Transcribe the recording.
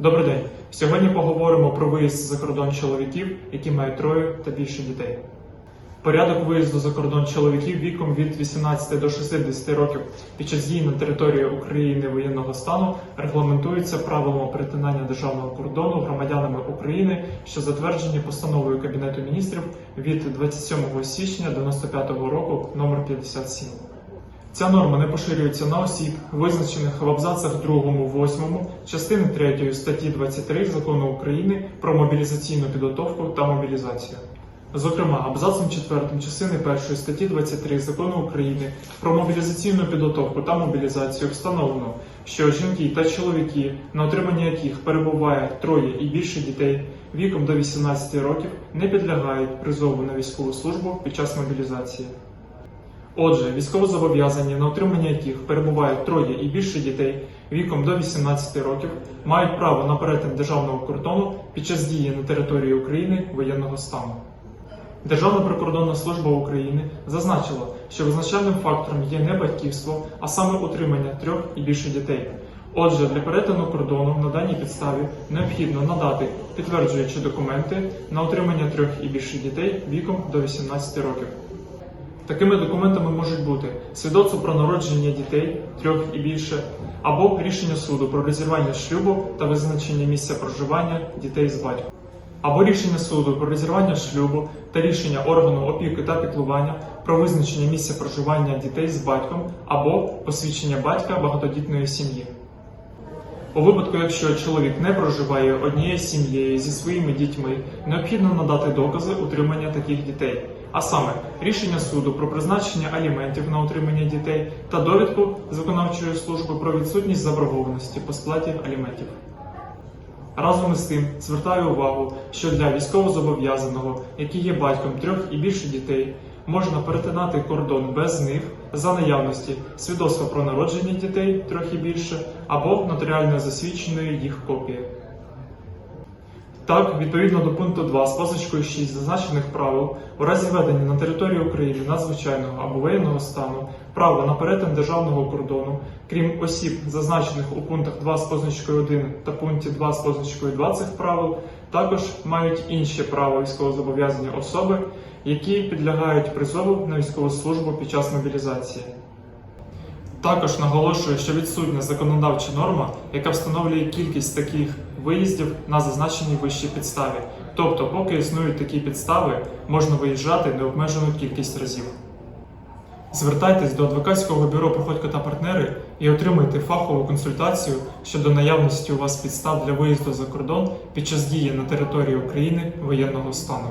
Добрий день. Сьогодні поговоримо про виїзд за кордон чоловіків, які мають троє та більше дітей. Порядок виїзду за кордон чоловіків віком від 18 до 60 років під час дії на території України воєнного стану регламентується правилами перетинання державного кордону громадянами України, що затверджені постановою Кабінету міністрів від 27 січня 1995 року номер 57. Ця норма не поширюється на осіб, визначених в абзацах 2, 8 частини 3 статті 23 Закону України про мобілізаційну підготовку та мобілізацію. Зокрема, абзацом 4 частини 1 статті 23 Закону України про мобілізаційну підготовку та мобілізацію встановлено, що жінки та чоловіки, на отримання яких перебуває троє і більше дітей віком до 18 років, не підлягають призову на військову службу під час мобілізації. Отже, військовозобов'язані, на отримання яких перебувають троє і більше дітей віком до 18 років, мають право на перетин державного кордону під час дії на території України воєнного стану. Державна прикордонна служба України зазначила, що визначальним фактором є не батьківство, а саме утримання трьох і більше дітей. Отже, для перетину кордону на даній підставі необхідно надати підтверджуючі документи на отримання трьох і більше дітей віком до 18 років. Такими документами можуть бути свідоцтво про народження дітей трьох і більше, або рішення суду про розірвання шлюбу та визначення місця проживання дітей з батьком, або рішення суду про розірвання шлюбу та рішення органу опіки та піклування про визначення місця проживання дітей з батьком, або посвідчення батька багатодітної сім'ї. У випадку, якщо чоловік не проживає однією сім'єю зі своїми дітьми, необхідно надати докази утримання таких дітей, а саме рішення суду про призначення аліментів на утримання дітей та довідку виконавчої служби про відсутність заборгованості по сплаті аліментів. Разом із тим звертаю увагу, що для військовозобов'язаного, який є батьком трьох і більше дітей, можна перетинати кордон без них за наявності свідоцтва про народження дітей трохи більше або нотаріально засвідченої їх копії. Так, відповідно до пункту 2 з позначкою 6 зазначених правил, у разі введення на території України надзвичайного або воєнного стану право на перетин державного кордону, крім осіб, зазначених у пунктах 2 з позначкою 1 та пункті 2 з позначкою 2 цих правил, також мають інші права військовозобов'язані особи, які підлягають призову на військову службу під час мобілізації. Також наголошую, що відсутня законодавча норма, яка встановлює кількість таких виїздів на зазначеній вищій підставі. Тобто, поки існують такі підстави, можна виїжджати необмежену кількість разів. Звертайтесь до адвокатського бюро Проходько та партнери і отримайте фахову консультацію щодо наявності у вас підстав для виїзду за кордон під час дії на території України воєнного стану.